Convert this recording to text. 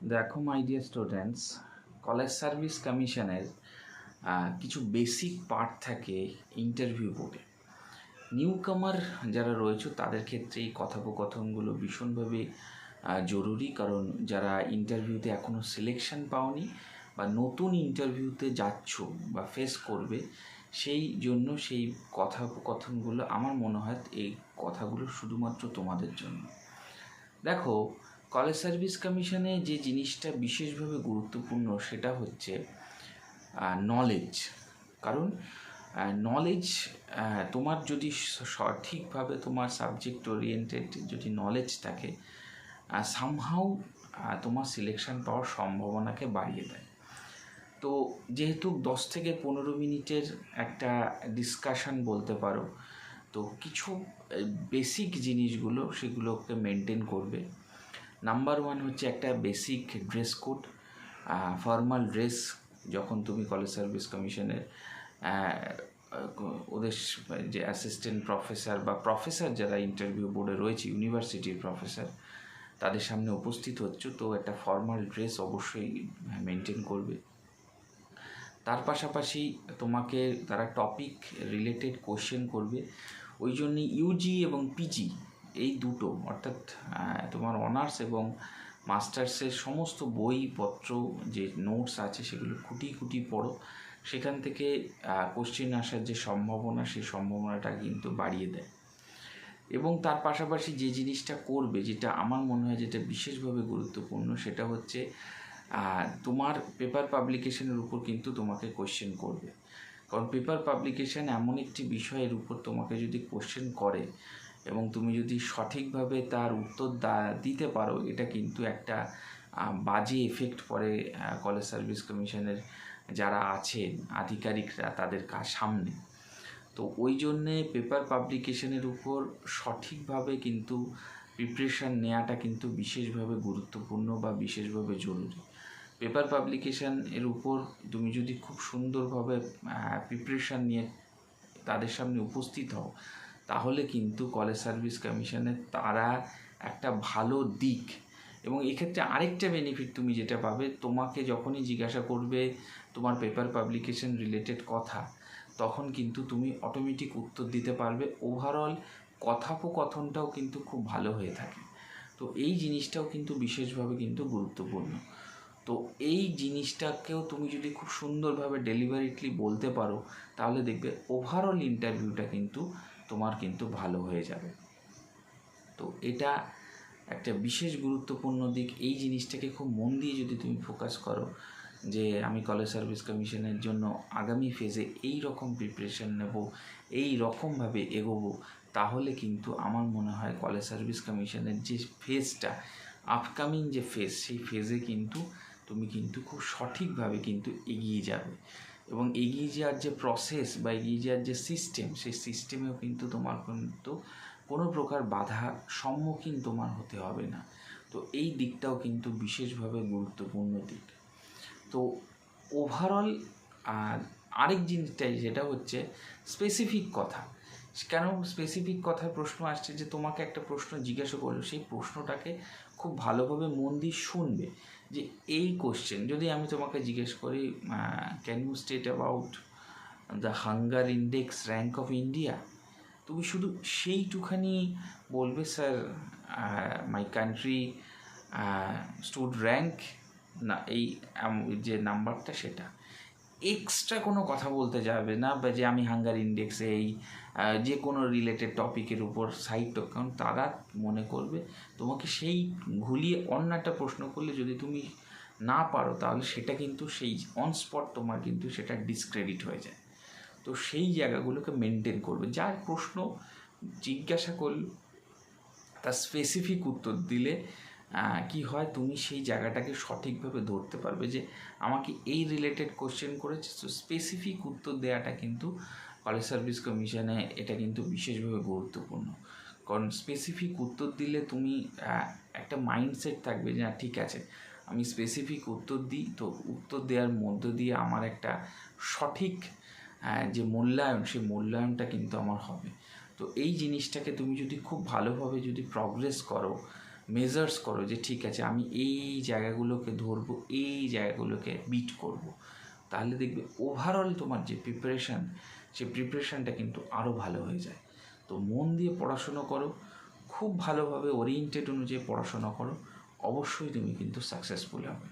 দেখো my dear students college service কমিশনের কিছু বেসিক পার্ট থাকে ইন্টারভিউ বোর্ডে নিউ কামার যারা রয়েছে, তাদের ক্ষেত্রে এই কথোপকথনগুলো ভীষণভাবে জরুরি। কারণ যারা ইন্টারভিউতে এখনও সিলেকশন পাওনি বা নতুন ইন্টারভিউতে যাচ্ছ বা ফেস করবে, সেই জন্য সেই কথোপকথনগুলো আমার মনে হয় এই কথাগুলো শুধুমাত্র তোমাদের জন্য। দেখো কলেজ সার্ভিস কমিশনে যে জিনিসটা বিশেষভাবে গুরুত্বপূর্ণ সেটা হচ্ছে নলেজ কারণ নলেজ তোমার যদি সঠিকভাবে তোমার সাবজেক্ট ওরিয়েন্টেড যদি নলেজ থাকে সামহাউ তোমার সিলেকশন পাওয়ার সম্ভাবনাকে বাড়িয়ে দেয়। তো যেহেতু দশ থেকে পনেরো মিনিটের একটা ডিসকাশন বলতে পারো, তো কিছু বেসিক জিনিসগুলো সেগুলোকে মেনটেন করবে। নাম্বার ওয়ান হচ্ছে একটা basic dress code formal dress যখন তুমি কলেজ সার্ভিস কমিশনের ওদের যে অ্যাসিস্ট্যান্ট প্রফেসর বা প্রফেসর যারা ইন্টারভিউ বোর্ডে রয়েছে ইউনিভার্সিটির প্রফেসর তাদের সামনে উপস্থিত হচ্ছে। তো একটা ফর্মাল ড্রেস অবশ্যই মেনটেন করবে। তার পাশাপাশি তোমাকে তারা টপিক রিলেটেড কোশ্চেন করবে। ওই জন্যে ইউজি এবং পিজি এই দুটো, অর্থাৎ তোমার অনার্স এবং মাস্টার্সের সমস্ত বইপত্র, যে নোটস আছে সেগুলো খুঁটি খুঁটি পড়ো। সেখান থেকে কোশ্চেন আসার যে সম্ভাবনা সেই সম্ভাবনাটা কিন্তু বাড়িয়ে দেয়। এবং তার পাশাপাশি যে জিনিসটা করবে, যেটা আমার মনে হয় যেটা বিশেষভাবে গুরুত্বপূর্ণ, সেটা হচ্ছে তোমার পেপার পাবলিকেশনের উপর কিন্তু তোমাকে কোশ্চেন করবে। কারণ পেপার পাবলিকেশন এমন একটি বিষয়ের উপর তোমাকে যদি কোশ্চেন করে এবং তুমি যদি সঠিকভাবে তার উত্তর দিতে পারো, এটা কিন্তু একটা বাজে এফেক্ট পড়ে কলেজ সার্ভিস কমিশনের যারা আছেন আধিকারিকরা তাদের সামনে। তো ওই জন্যে পেপার পাবলিকেশনের উপর সঠিকভাবে কিন্তু প্রিপারেশান নেওয়াটা কিন্তু বিশেষভাবে গুরুত্বপূর্ণ বা বিশেষভাবে জরুরি। পেপার পাবলিকেশন এর উপর তুমি যদি খুব সুন্দরভাবে প্রিপারেশান নিয়ে তাদের সামনে উপস্থিত হও তাহলে কিন্তু কলেজ সার্ভিস কমিশনের তারা একটা ভালো দিক। এবং এক্ষেত্রে আরেকটা বেনিফিট তুমি যেটা পাবে, তোমাকে যখনই জিজ্ঞাসা করবে তোমার পেপার পাবলিকেশন রিলেটেড কথা, তখন কিন্তু তুমি অটোমেটিক উত্তর দিতে পারবে। ওভারঅল কথোপকথনটাও কিন্তু খুব ভালো হয়ে থাকে। তো এই জিনিসটাও কিন্তু বিশেষভাবে কিন্তু গুরুত্বপূর্ণ। তো এই জিনিসটাকেও তুমি যদি খুব সুন্দরভাবে ডেলিভারিটলি বলতে পারো, তাহলে দেখবে ওভারঅল ইন্টারভিউটা কিন্তু তোমার কিন্তু ভালো হয়ে যাবে। তো এটা একটা বিশেষ গুরুত্বপূর্ণ দিক। এই জিনিসটাকে খুব মন দিয়ে যদি তুমি ফোকাস করো যে আমি কলেজ সার্ভিস কমিশনের জন্য আগামী ফেজে এই রকম প্রিপারেশন নেব, এই রকমভাবে এগোবো, তাহলে কিন্তু আমার মনে হয় কলেজ সার্ভিস কমিশনের যে ফেজটা আপকামিং যে ফেজ সেই ফেজে কিন্তু তুমি কিন্তু খুব সঠিকভাবে কিন্তু এগিয়ে যাবে। এবং এগিয়ে যাওয়ার যে প্রসেস বা এগিয়ে যাওয়ার যে সিস্টেম সেই সিস্টেমেও কিন্তু তোমার কিন্তু কোনো প্রকার বাধা সম্মুখীন তোমার হতে হবে না। তো এই দিকটাও কিন্তু বিশেষভাবে গুরুত্বপূর্ণ দিক। তো ওভারঅল আর আরেক জিনিসটাই, যেটা হচ্ছে স্পেসিফিক কথা। কেন স্পেসিফিক কথার প্রশ্ন আসছে? যে তোমাকে একটা প্রশ্ন জিজ্ঞাসা করল, সেই প্রশ্নটাকে খুব ভালোভাবে মন দিয়ে শুনবে। যে এই কোশ্চেন যদি আমি তোমাকে জিজ্ঞেস করি can you state about the hunger index rank of India তুমি শুধু সেইটুখানি বলবে sir my country stood rank না, এই যে নাম্বারটা সেটা। এক্সট্রা কোনো কথা বলতে যাবে না, বা যে আমি হাঙ্গার ইন্ডেক্সে এই যে কোনো রিলেটেড টপিকের উপর সাইট কারণ তারা মনে করবে তোমাকে সেই ঘুলিয়ে অন্য একটা প্রশ্ন করলে যদি তুমি না পারো, তাহলে সেটা কিন্তু সেই অন স্পট তোমার কিন্তু সেটা ডিসক্রেডিট হয়ে যায়। তো সেই জায়গাগুলোকে মেনটেন করবে। যার প্রশ্ন জিজ্ঞাসা করল, তার স্পেসিফিক উত্তর দিলে কি হয়? তুমি সেই জায়গাটাকে সঠিকভাবে ধরতে পারবে যে আমাকে এই রিলেটেড কোশ্চেন করেছে। তো স্পেসিফিক উত্তর দেওয়াটা কিন্তু কলেজ সার্ভিস কমিশনে এটা কিন্তু বিশেষভাবে গুরুত্বপূর্ণ। কারণ স্পেসিফিক উত্তর দিলে তুমি একটা মাইন্ডসেট থাকবে যে ঠিক আছে, আমি স্পেসিফিক উত্তর দিই। তো উত্তর দেওয়ার মধ্য দিয়ে আমার একটা সঠিক যে মূল্যায়ন, সেই মূল্যায়নটা কিন্তু আমার হবে। তো এই জিনিসটাকে তুমি যদি খুব ভালোভাবে যদি প্রগ্রেস করো মেজার্স করো যে ঠিক আছে, আমি এই জায়গাগুলোকে ধরবো, এই জায়গাগুলোকে বিট করব। তাহলে দেখবে ওভারঅল তোমার যে প্রিপারেশান সে প্রিপারেশানটা কিন্তু আরও ভালো হয়ে যায় তো মন দিয়ে পড়াশুনো করো, খুব ভালোভাবে ওরিয়েন্টেড অনুযায়ী পড়াশোনা করো, অবশ্যই তুমি কিন্তু সাকসেসফুল হবে